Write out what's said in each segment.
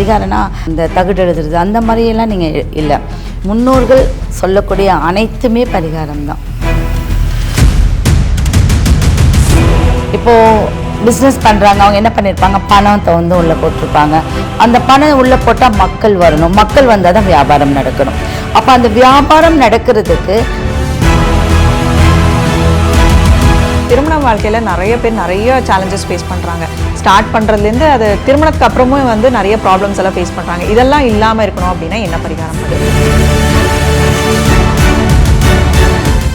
பரிகாரம்னா இந்த தகுடு எழுதுறது அந்த மாதிரியெல்லாம் நீங்கள் இல்லை. முன்னோர்கள் சொல்லக்கூடிய அனைத்துமே பரிகாரம் தான் இப்போது பிஸ்னஸ் பண்ணுறாங்க அவங்க என்ன பண்ணியிருப்பாங்க பணத்தை வந்து உள்ளே போட்டிருப்பாங்க. அந்த பணம் உள்ளே போட்டால் மக்கள் வரணும். மக்கள் வந்தால் தான் வியாபாரம் நடக்கணும். அப்போ அந்த வியாபாரம் நடக்கிறதுக்கு திருமண வாழ்க்கையில் நிறைய பேர் நிறைய சேலஞ்சஸ் ஃபேஸ் பண்ணுறாங்க ஸ்டார்ட் பண்ணுறதுலேருந்து அது திருமணத்துக்கு அப்புறமும் வந்து நிறைய ப்ராப்ளம்ஸ் எல்லாம் ஃபேஸ் பண்ணுறாங்க இதெல்லாம் இல்லாமல் இருக்கணும் அப்படின்னா என்ன பரிகாரம்? பண்ணுறது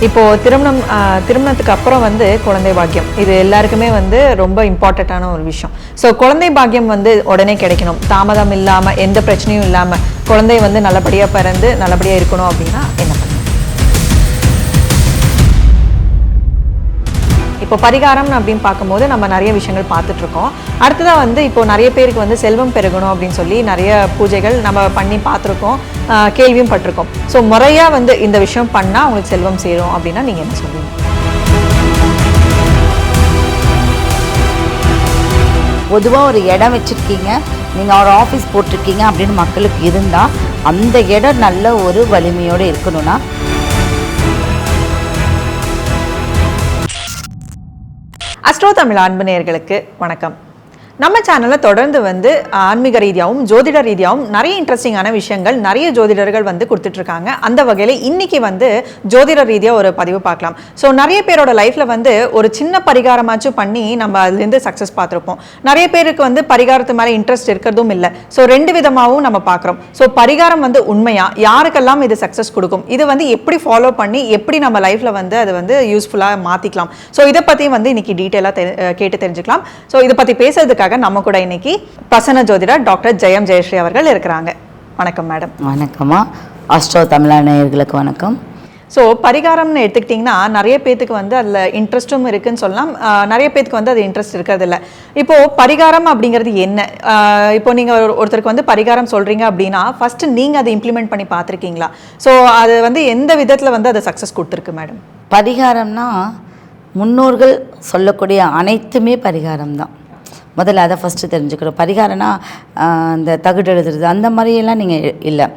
இப்போ திருமணம் ஆஹ், திருமணத்துக்கு அப்புறம் வந்து குழந்தை பாக்கியம். இது எல்லாருக்குமே வந்து ரொம்ப இம்பார்ட்டண்ட்டான ஒரு விஷயம். ஸோ குழந்தை பாக்கியம் வந்து உடனே கிடைக்கணும். தாமதம் இல்லாமல் எந்த பிரச்சனையும் இல்லாமல் குழந்தை வந்து நல்லபடியாக பிறந்து நல்லபடியாக இருக்கணும் அப்படின்னா என்ன இப்போ பரிகாரம் அப்படின்னு பார்க்கும்போது நம்ம நிறைய விஷயங்கள் பார்த்துட்ருக்கோம். அடுத்ததாக வந்து இப்போ நிறைய பேருக்கு வந்து செல்வம் பெருகணும் அப்படின்னு சொல்லி நிறைய பூஜைகள் நம்ம பண்ணி பார்த்துருக்கோம். கேள்வியும் பட்டிருக்கோம். ஸோ முறையாக வந்து இந்த விஷயம் பண்ணால் உங்களுக்கு செல்வம் சேரும் அப்படின்னா நீங்கள் என்ன சொல்லுவீங்க பொதுவாக ஒரு இடம் வச்சுருக்கீங்க. நீங்கள் ஒரு ஆஃபீஸ் போட்டிருக்கீங்க அப்படின்னு மக்களுக்கு இருந்தால் அந்த இடம் நல்ல ஒரு வலிமையோடு இருக்கணும்னா அஸ்ட்ரோ தமிழ் அன்பு நேர்களுக்கு வணக்கம். நம்ம சேனலை தொடர்ந்து வந்து ஆன்மீக ரீதியாகவும் ஜோதிட ரீதியாகவும் நிறைய இன்ட்ரெஸ்டிங்கான விஷயங்கள் நிறைய ஜோதிடர்கள் வந்து கொடுத்துட்ருக்காங்க. அந்த வகையில் இன்றைக்கி வந்து ஜோதிட ரீதியாக ஒரு பதிவு பார்க்கலாம். ஸோ நிறைய பேரோட லைஃப்பில் வந்து ஒரு சின்ன பரிகாரமாச்சும் பண்ணி நம்ம அதுலேருந்து சக்ஸஸ் பார்த்துருப்போம். நிறைய பேருக்கு வந்து பரிகாரத்து மேலே இன்ட்ரெஸ்ட் இருக்கிறதும் இல்லை. ஸோ ரெண்டு விதமாகவும் நம்ம பார்க்குறோம். ஸோ பரிகாரம் வந்து உண்மையாக யாருக்கெல்லாம் இது சக்ஸஸ் கொடுக்கும்? இது வந்து எப்படி ஃபாலோ பண்ணி எப்படி நம்ம லைஃப்பில் வந்து அது வந்து யூஸ்ஃபுல்லாக மாற்றிக்கலாம் ஸோ இதை பற்றி வந்து இன்றைக்கி டீட்டெயிலாக கேட்டு தெரிஞ்சுக்கலாம். ஸோ இதை பற்றி பேசுறதுக்கு பேசுறதுக்காக நம்ம கூட இன்னைக்கு பிரசன்ன ஜோதிடர் டாக்டர் ஜெயம் ஜெயஸ்ரீ அவர்கள் இருக்கிறாங்க. வணக்கம் மேடம். வணக்கம்மா. அஸ்ட்ரோ தமிழா நேயர்களுக்கு வணக்கம். ஸோ பரிகாரம்னு எடுத்துக்கிட்டிங்கன்னா நிறைய பேத்துக்கு வந்து அதில் இன்ட்ரெஸ்ட்டும் இருக்குன்னு சொல்லலாம். நிறைய பேத்துக்கு வந்து அது இன்ட்ரெஸ்ட் இருக்கிறது இல்லை இப்போது பரிகாரம் அப்படிங்கிறது என்ன? இப்போ நீங்கள் ஒருத்தருக்கு வந்து பரிகாரம் சொல்கிறீங்க அப்படின்னா ஃபஸ்ட்டு நீங்கள் அதை இம்ப்ளிமெண்ட் பண்ணி பார்த்துருக்கீங்களா? ஸோ அது வந்து எந்த விதத்தில் வந்து அதை சக்ஸஸ் கொடுத்துருக்கு மேடம்? பரிகாரம்னா முன்னோர்கள் சொல்லக்கூடிய அனைத்துமே பரிகாரம் தான் முதல்ல அதை ஃபஸ்ட்டு தெரிஞ்சுக்கணும். பரிகாரம்னா இந்த தகுடு எழுதுறது அந்த மாதிரியெல்லாம் நீங்கள் இல்லை.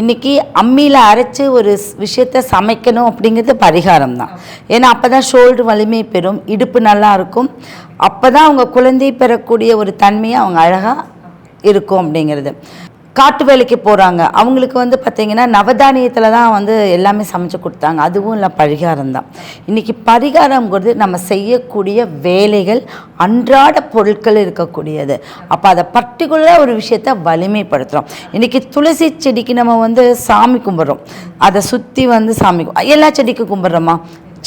இன்றைக்கி அம்மியில் அரைச்சி ஒரு ஸ்- விஷயத்தை சமைக்கணும் அப்படிங்கிறது பரிகாரம் தான் ஏன்னா அப்போ தான் ஷோல்டு வலிமை பெறும் இடுப்பு நல்லா இருக்கும். அப்போ தான் அவங்க குழந்தை பெறக்கூடிய ஒரு தன்மையை அவங்க அழகாக இருக்கும் அப்படிங்கிறது. காட்டு வேலைக்கு போகிறாங்க அவங்களுக்கு வந்து பார்த்திங்கன்னா நவதானியத்தில் தான் வந்து எல்லாமே சமைச்சு கொடுத்தாங்க. அதுவும் இல்லை பரிகாரம் தான். இன்றைக்கி பரிகாரங்கிறது நம்ம செய்யக்கூடிய வேலைகள் அன்றாட பொருட்கள் இருக்கக்கூடியது. அப்போ அதை பர்டிகுலராக ஒரு விஷயத்தை வலிமைப்படுத்துகிறோம் இன்றைக்கி துளசி செடிக்கு நம்ம வந்து சாமி கும்பிட்றோம். அதை சுற்றி வந்து சாமி எல்லா செடிக்கும் கும்பிட்றோமா?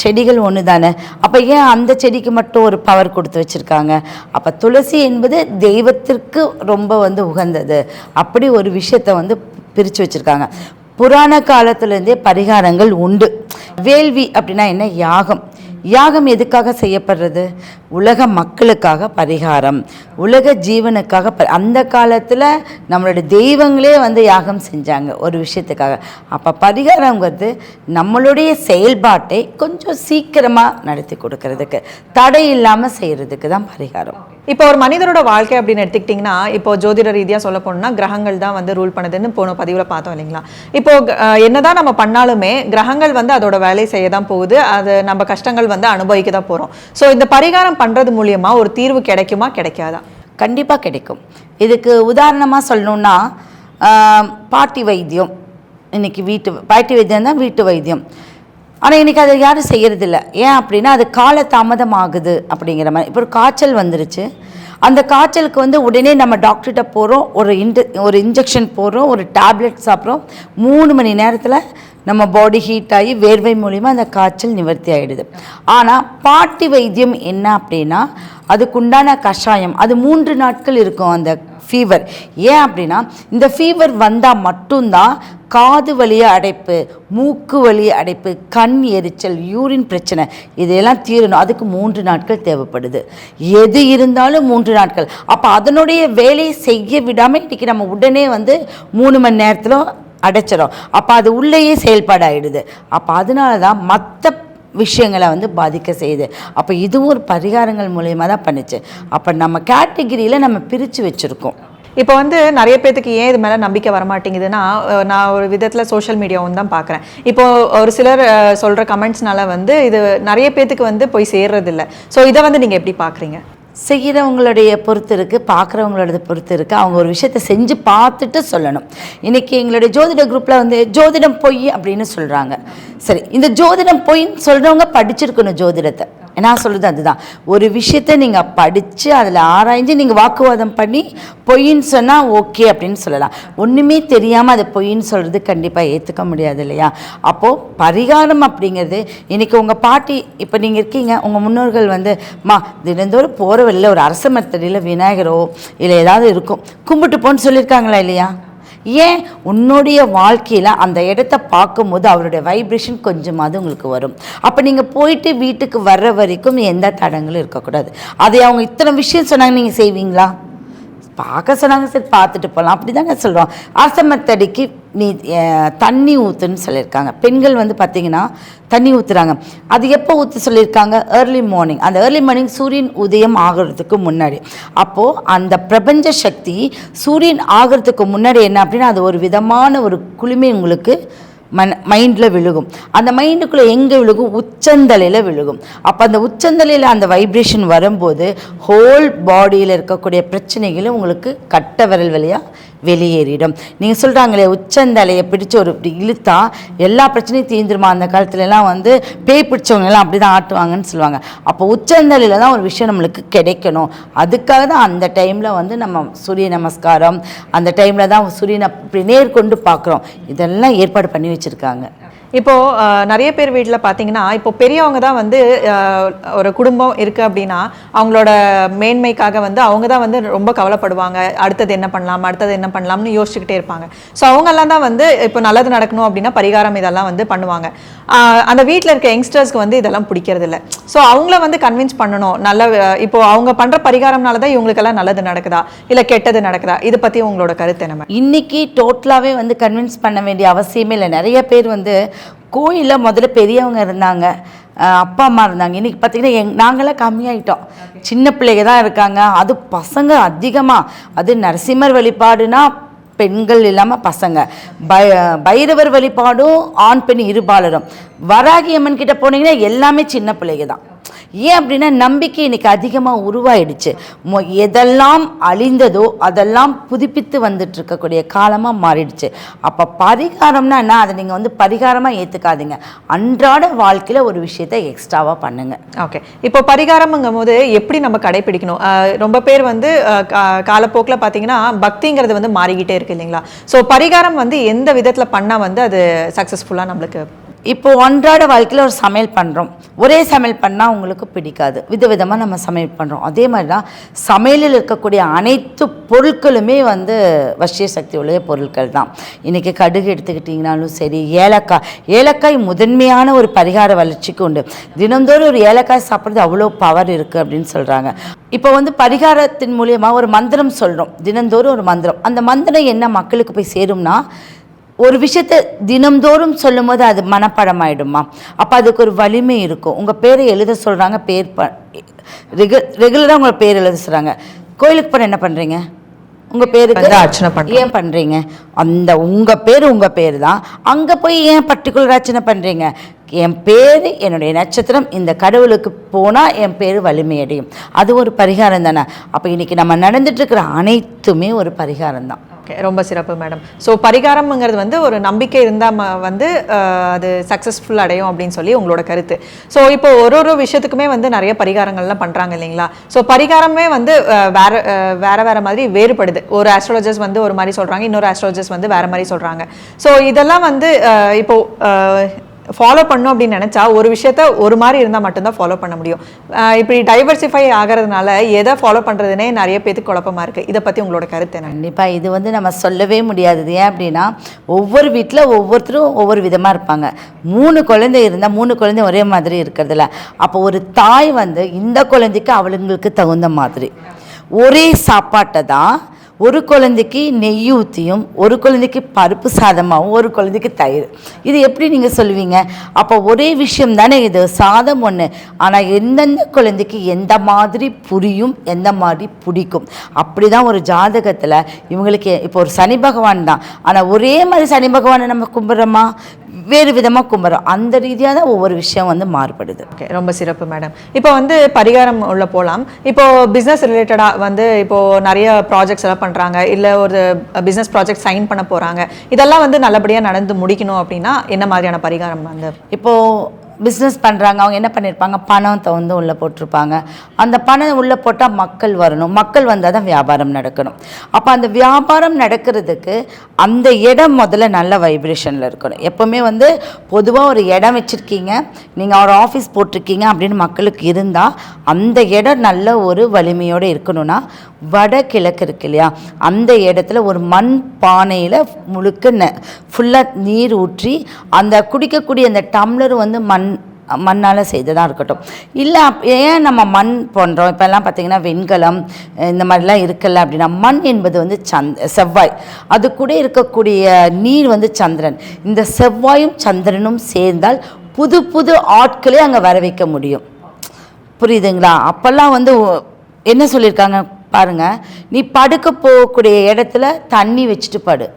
செடிகள் ஒன்று தானே அப்போ ஏன் அந்த செடிக்கு மட்டும் ஒரு பவர் கொடுத்து வச்சுருக்காங்க? அப்போ துளசி என்பது தெய்வத்திற்கு ரொம்ப வந்து உகந்தது. அப்படி ஒரு விஷயத்தை வந்து பிரித்து வச்சுருக்காங்க. புராண காலத்துலேருந்தே பரிகாரங்கள் உண்டு. வேள்வி அப்படின்னா என்ன? யாகம். யாகம் எதுக்காக செய்யப்படுறது? உலக மக்களுக்காக பரிகாரம். உலக ஜீவனுக்காக ப- அந்த காலத்தில் நம்மளோட தெய்வங்களே வந்து யாகம் செஞ்சாங்க ஒரு விஷயத்துக்காக. அப்போ பரிகாரங்கிறது நம்மளுடைய செயல்பாட்டை கொஞ்சம் சீக்கிரமாக நடத்தி கொடுக்கறதுக்கு தடை இல்லாமல் செய்கிறதுக்கு தான் பரிகாரம். இப்போ ஒரு மனிதரோட வாழ்க்கை அப்படின்னு எடுத்துக்கிட்டிங்கன்னா இப்போ ஜோதிட ரீதியாக சொல்ல போனோம்னா கிரகங்கள் தான் வந்து ரூல் பண்ணுதுன்னு போன பதிவில் பார்த்தோம் இல்லைங்களா? இப்போ என்னதான் நம்ம பண்ணாலுமே கிரகங்கள் வந்து அதோட வேலை செய்ய தான் போகுது. அது நம்ம கஷ்டங்கள் வந்து அனுபவிக்க தான் போகிறோம் ஸோ இந்த பரிகாரம் பண்ணுறது மூலியமா ஒரு தீர்வு கிடைக்குமா கிடைக்காதா? கண்டிப்பாக கிடைக்கும். இதுக்கு உதாரணமாக சொல்லணுன்னா பாட்டி வைத்தியம். இன்னைக்கு வீட்டு பாட்டி வைத்தியம் தான் வீட்டு வைத்தியம். ஆனால் இன்றைக்கி அதை யாரும் செய்கிறதில்ல ஏன் அப்படின்னா அது கால தாமதம் ஆகுது அப்படிங்கிற மாதிரி. இப்போ ஒரு காய்ச்சல் வந்துருச்சு. அந்த காய்ச்சலுக்கு வந்து உடனே நம்ம டாக்டர்கிட்ட போகிறோம் ஒரு இன்ட ஒரு இன்ஜெக்ஷன் போடுறோம். ஒரு டேப்லெட் சாப்பிட்றோம். மூணு மணி நேரத்தில் நம்ம பாடி ஹீட் ஆகி வேர்வை மூலிமா அந்த காய்ச்சல் நிவர்த்தி ஆகிடுது ஆனால் பாட்டி வைத்தியம் என்ன அப்படின்னா அதுக்குண்டான கஷாயம். அது மூன்று நாட்கள் இருக்கும் அந்த ஃபீவர் ஏன் அப்படின்னா இந்த ஃபீவர் வந்தால் மட்டும்தான் காது வலிய அடைப்பு மூக்கு வலி அடைப்பு கண் எரிச்சல் யூரின் பிரச்சனை இதையெல்லாம் தீரணும். அதுக்கு மூன்று நாட்கள் தேவைப்படுது. எது இருந்தாலும் மூன்று நாட்கள். அப்போ அதனுடைய வேலையை செய்ய விடாமல் இன்றைக்கி நம்ம உடனே வந்து மூணு மணி நேரத்தில் அடைச்சிடும் அப்போ அது உள்ளேயே செயல்பாடாயிடுது. அப்போ அதனால தான் மற்ற விஷயங்களை வந்து பாதிக்க செய்யுது. அப்போ இதுவும் ஒரு பரிகாரங்கள் மூலயமா தான் பண்ணுச்சு. அப்போ நம்ம கேட்டகிரியில் நம்ம பிரித்து வச்சுருக்கோம். இப்போ வந்து நிறைய பேத்துக்கு ஏன் இது மேலே நம்பிக்கை வரமாட்டேங்குதுன்னா நான் ஒரு விதத்தில் சோஷியல் மீடியாவும் தான் பார்க்குறேன் இப்போ ஒரு சிலர் சொல்கிற கமெண்ட்ஸ்னால வந்து இது நிறைய பேத்துக்கு வந்து போய் சேர்றதில்ல. ஸோ இதை வந்து நீங்கள் எப்படி பார்க்குறீங்க செய்கிறவங்களுடைய பொறுத்து இருக்குது பார்க்குறவங்களோட பொறுத்து இருக்குது அவங்க ஒரு விஷயத்தை செஞ்சு பார்த்துட்டு சொல்லணும். இன்றைக்கி எங்களுடைய ஜோதிட குரூப்பில் வந்து ஜோதிடம் பொய் அப்படின்னு சொல்கிறாங்க சரி இந்த ஜோதிடம் பொய்ன்னு சொல்கிறவங்க படிச்சிருக்கணும் ஜோதிடத்தை. நான் சொல்கிறது அதுதான். ஒரு விஷயத்தை நீங்கள் படித்து அதில் ஆராய்ஞ்சு நீங்கள் வாக்குவாதம் பண்ணி பொய்ன்னு சொன்னால் ஓகே அப்படின்னு சொல்லலாம். ஒன்றுமே தெரியாமல் அதை பொய்ன்னு சொல்கிறது கண்டிப்பாக ஏற்றுக்க முடியாது இல்லையா? அப்போது பரிகாரம் அப்படிங்கிறது இன்றைக்கி உங்கள் பாட்டி இப்போ நீங்கள் இருக்கீங்க உங்கள் முன்னோர்கள் வந்து மா தினந்தோறும் போகிற வெளில ஒரு அரச மரத்தடியில் விநாயகரோ இல்லை ஏதாவது இருக்கும் கும்பிட்டு போன்னு சொல்லியிருக்காங்களா இல்லையா? ஏன் உன்னுடைய வாழ்க்கையில் அந்த இடத்த பார்க்கும்போது அவருடைய வைப்ரேஷன் கொஞ்சமாவது உங்களுக்கு வரும். அப்போ நீங்கள் போயிட்டு வீட்டுக்கு வர்ற வரைக்கும் எந்த தடங்களும் இருக்கக்கூடாது. அதை அவங்க இத்தனை விஷயம் சொன்னாங்க நீங்கள் செய்வீங்களா? பார்க்க சொன்னாங்க சரி பார்த்துட்டு போகலாம் அப்படி தாங்க சொல்கிறோம் அரசமத்தடிக்கு நீ தண்ணி ஊற்றுன்னு சொல்லியிருக்காங்க. பெண்கள் வந்து பார்த்தீங்கன்னா தண்ணி ஊற்றுறாங்க அது எப்போ ஊற்ற சொல்லியிருக்காங்க? ஏர்லி மார்னிங் அந்த ஏர்லி மார்னிங் சூரியன் உதயம் ஆகிறதுக்கு முன்னாடி. அப்போது அந்த பிரபஞ்ச சக்தி சூரியன் ஆகிறதுக்கு முன்னாடி என்ன அப்படின்னா அது ஒரு விதமான ஒரு குளுமை உங்களுக்கு மன மைண்டில் விழுகும். அந்த மைண்டுக்குள்ளே எங்கே விழுகும்? உச்சந்தலையில் விழுகும். அப்போ அந்த உச்சந்தலையில் அந்த வைப்ரேஷன் வரும்போது ஹோல் பாடியில் இருக்கக்கூடிய பிரச்சனைகளும் உங்களுக்கு கட்ட விரல் வழியாக வெளியேறிடும். நீங்கள் சொல்கிறாங்களே உச்சந்தலையை பிடிச்சி ஒரு இப்படி இழுத்தா எல்லா பிரச்சனையும் தீர்ந்துருமா? அந்த காலத்துலலாம் வந்து பேய் பிடிச்சவங்க எல்லாம் அப்படி தான் ஆட்டுவாங்கன்னு சொல்லுவாங்க. அப்போ உச்சந்தலையில் தான் ஒரு விஷயம் நம்மளுக்கு கிடைக்கணும். அதுக்காக தான் அந்த டைமில் வந்து நம்ம சூரிய நமஸ்காரம் அந்த டைமில் தான் சூரியனை இப்படி நேர்கொண்டு பார்க்குறோம். இதெல்லாம் ஏற்பாடு பண்ணி வச்சுருக்காங்க. இப்போ நிறைய பேர் வீட்டில் பார்த்தீங்கன்னா இப்போ பெரியவங்க தான் வந்து ஒரு குடும்பம் இருக்கு அப்படின்னா அவங்களோட மேன்மைக்காக வந்து அவங்க தான் வந்து ரொம்ப கவலைப்படுவாங்க. அடுத்தது என்ன பண்ணலாம் அடுத்தது என்ன பண்ணலாம்னு யோசிச்சுக்கிட்டே இருப்பாங்க. ஸோ அவங்கெல்லாம் தான் வந்து இப்போ நல்லது நடக்கணும் அப்படின்னா பரிகாரம் இதெல்லாம் வந்து பண்ணுவாங்க. அந்த வீட்டில் இருக்க யங்ஸ்டர்ஸ்க்கு வந்து இதெல்லாம் பிடிக்கிறது இல்லை ஸோ அவங்கள வந்து கன்வின்ஸ் பண்ணணும். நல்ல இப்போ அவங்க பண்ற பரிகாரம்னால தான் இவங்களுக்கெல்லாம் நல்லது நடக்குதா? இல்லை கெட்டது நடக்குதா? இதை பற்றி உங்களோட கருத்து என்ன இன்னைக்கு டோட்டலாகவே வந்து கன்வின்ஸ் பண்ண வேண்டிய அவசியமே இல்லை. நிறைய பேர் வந்து கோயிலில் முதல்ல பெரியவங்க இருந்தாங்க. அப்பா அம்மா இருந்தாங்க. இன்னைக்கு பார்த்தீங்கன்னா எங் நாங்களாம் கம்மியாயிட்டோம். சின்ன பிள்ளைங்க தான் இருக்காங்க. அது பசங்க அதிகமாக அது நரசிம்மர் வழிபாடுனா பெண்கள் இல்லாமல் பசங்க. பை பைரவர் வழிபாடும் ஆண் பெண் இருபாலரும். வராகி அம்மன் கிட்ட போனீங்கன்னா எல்லாமே சின்ன பிள்ளைங்க தான். ஏன் அப்படின்னா நம்பிக்கை இன்னைக்கு அதிகமாக உருவாயிடுச்சு. மொ- எதெல்லாம் அழிந்ததோ அதெல்லாம் புதுப்பித்து வந்துட்டு இருக்கக்கூடிய காலமாக மாறிடுச்சு. அப்போ பரிகாரம்னா என்ன? அதை நீங்கள் வந்து பரிகாரமாக ஏற்றுக்காதீங்க அன்றாட வாழ்க்கையில் ஒரு விஷயத்தை எக்ஸ்ட்ராவாக பண்ணுங்க. ஓகே. இப்போ பரிகாரம்ங்கும் போது எப்படி நம்ம கடைபிடிக்கணும் அஹ் ரொம்ப பேர் வந்து காலப்போக்கில் பார்த்தீங்கன்னா பக்திங்கிறது வந்து மாறிக்கிட்டே இருக்கு இல்லைங்களா? ஸோ பரிகாரம் வந்து எந்த விதத்தில் பண்ணால் வந்து அது சக்ஸஸ்ஃபுல்லாக நம்மளுக்கு இப்போது அன்றாட வாழ்க்கையில் ஒரு சமையல் பண்ணுறோம் ஒரே சமையல் பண்ணால் உங்களுக்கு பிடிக்காது. விதவிதமாக நம்ம சமையல் பண்ணுறோம் அதே மாதிரி தான் சமையலில் இருக்கக்கூடிய அனைத்து பொருட்களுமே வந்து வசிய சக்தி உள்ள பொருட்கள் தான். இன்றைக்கி கடுகு எடுத்துக்கிட்டிங்கனாலும் சரி ஏலக்காய். ஏலக்காய் முதன்மையான ஒரு பரிகார வளர்ச்சிக்கு உண்டு. தினந்தோறும் ஒரு ஏலக்காய் சாப்பிட்றது அவ்வளோ பவர் இருக்குது அப்படின்னு சொல்கிறாங்க இப்போ வந்து பரிகாரத்தின் மூலியமாக ஒரு மந்திரம் சொல்கிறோம் தினந்தோறும் ஒரு மந்திரம். அந்த மந்திரம் என்ன மக்களுக்கு போய் சேரும்னா ஒரு விஷயத்தை தினம்தோறும் சொல்லும்போது அது மனப்பாடம் ஆயிடுமா அப்போ அதுக்கு ஒரு வலிமை இருக்கும். உங்கள் பேரை எழுத சொல்கிறாங்க பேர் ப ரெகு ரெகுலராக உங்களை பேர் எழுத சொல்கிறாங்க கோயிலுக்கு போன என்ன பண்ணுறீங்க உங்கள் பேருக்கு அர்ச்சனை பண்றோம். ஏன் பண்ணுறீங்க அந்த உங்கள் பேர் உங்கள் பேர் தான். அங்கே போய் ஏன் பர்டிகுலர் அர்ச்சனை பண்ணுறீங்க என் பேர் என்னுடைய நட்சத்திரம் இந்த கடவுளுக்கு போனால் என் பேர் வலிமையடையும். அது ஒரு பரிகாரம் தானே. அப்போ இன்றைக்கி நம்ம நடந்துட்டு இருக்கிற அனைத்துமே ஒரு பரிகாரம் தான். ஓகே ரொம்ப சிறப்பு மேடம் ஸோ பரிகாரம்ங்கிறது வந்து ஒரு நம்பிக்கை இருந்தால் வந்து அது சக்ஸஸ்ஃபுல் அடையும் அப்படின்னு சொல்லி உங்களோட கருத்து. ஸோ இப்போ ஒரு ஒரு விஷயத்துக்குமே வந்து நிறைய பரிகாரங்கள்லாம் பண்ணுறாங்க இல்லைங்களா? ஸோ பரிகாரமே வந்து வேற வேற வேற மாதிரி வேறுபடுது. ஒரு ஆஸ்ட்ராலஜர்ஸ் வந்து ஒரு மாதிரி சொல்கிறாங்க இன்னொரு ஆஸ்ட்ராலஜர்ஸ் வந்து வேற மாதிரி சொல்கிறாங்க ஸோ இதெல்லாம் வந்து இப்போ ஃபாலோ பண்ணும் அப்படின்னு நினச்சா ஒரு விஷயத்த ஒரு மாதிரி இருந்தால் மட்டும்தான் ஃபாலோ பண்ண முடியும். இப்படி டைவர்சிஃபை ஆகிறதுனால எதை ஃபாலோ பண்ணுறதுனே நிறைய பேத்துக்கு குழப்பமாக இருக்குது இதை பற்றி உங்களோட கருத்து என்ன? கண்டிப்பாக இது வந்து நம்ம சொல்லவே முடியாதது ஏன் அப்படின்னா ஒவ்வொரு வீட்டில் ஒவ்வொருத்தரும் ஒவ்வொரு விதமாக இருப்பாங்க. மூணு குழந்தை இருந்தால் மூணு குழந்தை ஒரே மாதிரி இருக்கிறதில்ல அப்போ ஒரு தாய் வந்து இந்த குழந்தைக்கு அவளுங்களுக்கு தகுந்த மாதிரி. ஒரே சாப்பாட்டை தான் ஒரு குழந்தைக்கு நெய் ஊற்றியும் ஒரு குழந்தைக்கு பருப்பு சாதமாகவும் ஒரு குழந்தைக்கு தயிர். இது எப்படி நீங்கள் சொல்லுவீங்க? அப்போ ஒரே விஷயம் தானே இது சாதம் ஒன்று ஆனால் எந்தெந்த குழந்தைக்கு எந்த மாதிரி புரியும் எந்த மாதிரி பிடிக்கும்? அப்படி தான் ஒரு ஜாதகத்தில் இவங்களுக்கு இப்போ ஒரு சனி பகவான் தான். ஆனால் ஒரே மாதிரி சனி பகவானை நம்ம கும்பிட்றோமா? வேறு விதமாக கும்பிட்றோம் அந்த ரீதியாக தான் ஒவ்வொரு விஷயம் வந்து மாறுபடுது. ஓகே ரொம்ப சிறப்பு மேடம் இப்போ வந்து பரிகாரம் உள்ள போகலாம் இப்போ பிஸ்னஸ் ரிலேட்டடாக வந்து இப்போ நிறைய ப்ராஜெக்ட்ஸ் எல்லாம் பண்ணுறாங்க இல்லை ஒரு பிஸ்னஸ் ப்ராஜெக்ட் சைன் பண்ண போகிறாங்க இதெல்லாம் வந்து நல்லபடியாக நடந்து முடிக்கணும் அப்படின்னா என்ன மாதிரியான பரிகாரம் வந்து இப்போது பிஸ்னஸ் பண்ணுறாங்க அவங்க என்ன பண்ணியிருப்பாங்க பணத்தை வந்து உள்ளே போட்டிருப்பாங்க. அந்த பணம் உள்ளே போட்டால் மக்கள் வரணும். மக்கள் வந்தால் தான் வியாபாரம் நடக்கணும். அப்போ அந்த வியாபாரம் நடக்கிறதுக்கு அந்த இடம் முதல்ல நல்ல வைப்ரேஷனில் இருக்கணும். எப்போவுமே வந்து பொதுவாக ஒரு இடம் வச்சுருக்கீங்க நீங்கள் ஒரு ஆஃபீஸ் போட்டிருக்கீங்க அப்படின்னு மக்களுக்கு இருந்தால் அந்த இடம் நல்ல ஒரு வலிமையோடு இருக்கணும்னா வடகிழக்கு இருக்கு இல்லையா? அந்த இடத்துல ஒரு மண் பானையில் முழுக்க ந ஃபுல்லாக நீர் ஊற்றி அந்த குடிக்கக்கூடிய அந்த டம்ளர் வந்து மண் மண்ணால் செய்ததாக இருக்கட்டும். இல்லை ஏன் நம்ம மண் பண்ணுறோம் இப்போல்லாம் பார்த்தீங்கன்னா வெண்கலம் இந்த மாதிரிலாம் இருக்கல அப்படின்னா மண் என்பது வந்து சந்த் செவ்வாய். அது கூட இருக்கக்கூடிய நீர் வந்து சந்திரன். இந்த செவ்வாயும் சந்திரனும் சேர்ந்தால் புது புது ஆட்களே அங்கே வர வைக்க முடியும். புரியுதுங்களா? அப்போல்லாம் வந்து என்ன சொல்லியிருக்காங்க பாருங்க. நீ படுக்க போகக்கூடிய இடத்துல தண்ணி வச்சுட்டு படு.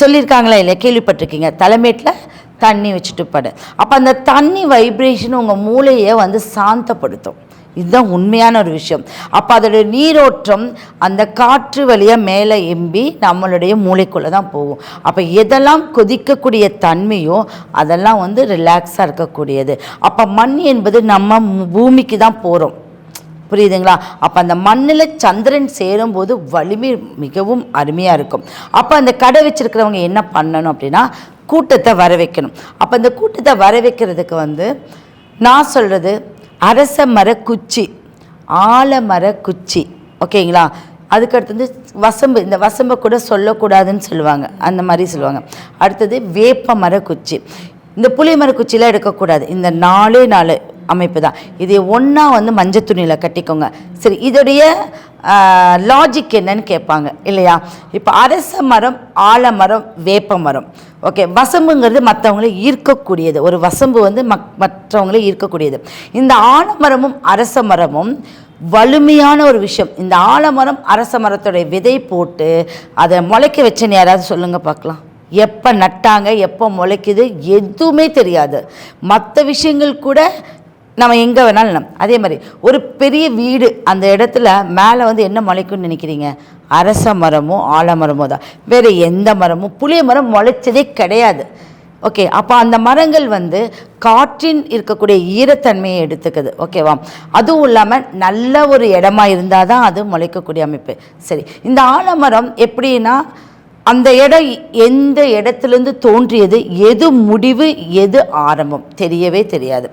சொல்லியிருக்காங்களா இல்லை கேள்விப்பட்டிருக்கீங்க. தலைமேட்டில் தண்ணி வச்சுட்டு படு. அப்போ அந்த தண்ணி வைப்ரேஷன் உங்கள் மூளையை வந்து சாந்தப்படுத்தும். இதுதான் உண்மையான ஒரு விஷயம். அப்போ அதோடைய நீரோட்டம் அந்த காற்று வழியாக மேலே எம்பி நம்மளுடைய மூளைக்குள்ளே தான் போகும். அப்போ எதெல்லாம் கொதிக்கக்கூடிய தன்மையோ அதெல்லாம் வந்து ரிலாக்ஸாக இருக்கக்கூடியது. அப்போ மண் என்பது நம்ம பூமிக்கு தான் போகிறோம் புரியுதுங்களா? அப்போ அந்த மண்ணில் சந்திரன் சேரும்போது வலிமை மிகவும் அருமையாக இருக்கும். அப்போ அந்த கடை வச்சுருக்கிறவங்க என்ன பண்ணணும் அப்படின்னா கூட்டத்தை வர வைக்கணும் அப்போ அந்த கூட்டத்தை வர வைக்கிறதுக்கு வந்து நான் சொல்கிறது அரச மர குச்சி ஆலமர குச்சி ஓகேங்களா? அதுக்கடுத்து வந்து வசம்பு இந்த வசம்பை கூட சொல்லக்கூடாதுன்னு சொல்லுவாங்க. அந்த மாதிரி சொல்லுவாங்க. அடுத்தது வேப்ப மர குச்சி. இந்த புளி மர குச்சிலாம் எடுக்கக்கூடாது. இந்த நாலே நாலு அமைப்பு தான். இது ஒன்றா வந்து மஞ்சள் துணியில் கட்டிக்கோங்க. சரி இதோடைய லாஜிக் என்னன்னு கேட்பாங்க இல்லையா? இப்போ அரச மரம் ஆலமரம் வேப்ப மரம். ஓகே வசம்புங்கிறது மற்றவங்களை ஈர்க்கக்கூடியது. ஒரு வசம்பு வந்து மக் மற்றவங்களை ஈர்க்கக்கூடியது. இந்த ஆலமரமும் அரச மரமும் வலிமையான ஒரு விஷயம். இந்த ஆலமரம் அரச மரத்துடைய விதை போட்டு அதை முளைக்க வச்சேன்னு யாராவது சொல்லுங்கள் பார்க்கலாம். எப்போ நட்டாங்க எப்போ முளைக்குது எதுவுமே தெரியாது. மற்ற விஷயங்கள் கூட நம்ம எங்கே வேணாலும் அதே மாதிரி ஒரு பெரிய வீடு அந்த இடத்துல மேலே வந்து என்ன முளைக்கும்னு நினைக்கிறீங்க? அரச மரமோ ஆலமரமோ தான். வேறு எந்த மரமும் புளிய மரம் முளைச்சதே கிடையாது. ஓகே அப்போ அந்த மரங்கள் வந்து காற்றின் இருக்கக்கூடிய ஈரத்தன்மையை எடுத்துக்குது. ஓகேவா? அதுவும் இல்லாமல் நல்ல ஒரு இடமா இருந்தால் தான் அது முளைக்கக்கூடிய அமைப்பு. சரி இந்த ஆலமரம் எப்படின்னா அந்த இடம் எந்த இடத்துலேருந்து தோன்றியது எது முடிவு எது ஆரம்பம்? தெரியவே தெரியாது.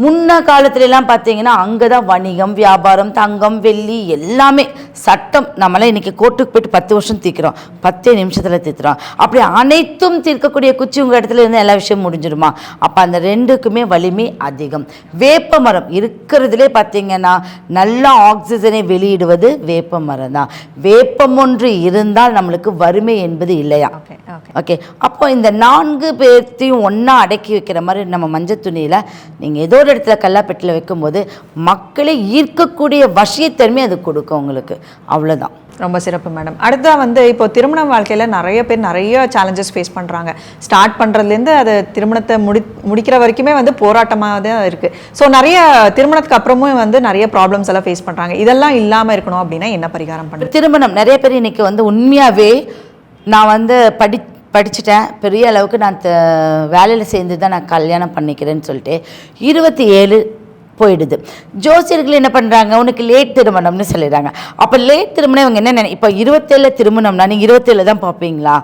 முன்ன காலத்துலலாம் பார்த்தீங்கன்னா அங்கே தான் வணிகம் வியாபாரம் தங்கம் வெள்ளி எல்லாமே சட்டம் நம்மளாம் இன்றைக்கி கோர்ட்டுக்கு போயிட்டு பத்து வருஷம் தீர்க்கிறோம். பத்தே நிமிஷத்தில் தீர்த்துறோம். அப்படி அனைத்தும் தீர்க்கக்கூடிய குச்சி உங்கள் இடத்துல இருந்து எல்லா விஷயம் முடிஞ்சிருமா? அப்போ அந்த ரெண்டுக்குமே வலிமை அதிகம். வேப்ப மரம் இருக்கிறதுலே பார்த்தீங்கன்னா நல்ல ஆக்சிஜனை வெளியிடுவது வேப்ப மரம் தான். வேப்பம் ஒன்று இருந்தால் நம்மளுக்கு வறுமை என்பது இல்லையா? ஓகே ஓகே ஓகே அப்போ இந்த நான்கு பேர்த்தையும் ஒன்றா அடக்கி வைக்கிற மாதிரி நம்ம மஞ்சள் துணியில் நீங்கள் ஏதோ ஒரு இடத்துல கல்லாப்பெட்டில் வைக்கும்போது மக்களை ஈர்க்கக்கூடிய வசியத்தன்மை அது கொடுக்கும் உங்களுக்கு. அவ்வளோதான் ரொம்ப சிறப்பு மேடம் அடுத்தா வந்து இப்போ திருமண வாழ்க்கையில நிறைய பேர் நிறைய சேலஞ்சஸ் ஃபேஸ் பண்றாங்க. ஸ்டார்ட் பண்றதுலேருந்து அது திருமணத்தை முடி முடிக்கிற வரைக்குமே வந்து போராட்டமாக தான் இருக்கு. ஸோ நிறைய திருமணத்துக்கு அப்புறமும் வந்து நிறைய ப்ராப்ளம்ஸ் எல்லாம் ஃபேஸ் பண்றாங்க. இதெல்லாம் இல்லாம இருக்கணும் அப்படின்னா என்ன பரிகாரம் பண்ணணும்? திருமணம் நிறைய பேர் இன்னைக்கு வந்து உண்மையாகவே நான் வந்து படி படிச்சுட்டேன். பெரிய அளவுக்கு நான் வேலையில் சேர்ந்து தான் நான் கல்யாணம் பண்ணிக்கிறேன்னு சொல்லிட்டு இருபத்தி ஏழு போயிடுது. ஜோசியர்கள் என்ன பண்ணுறாங்க உனக்கு லேட் திருமணம்னு சொல்லிடுறாங்க. அப்போ லேட் திருமணம் இவங்க என்ன நினை இப்போ இருபத்தேழில் திருமணம்னா நீங்கள் இருபத்தேழு தான் பார்ப்பீங்களா?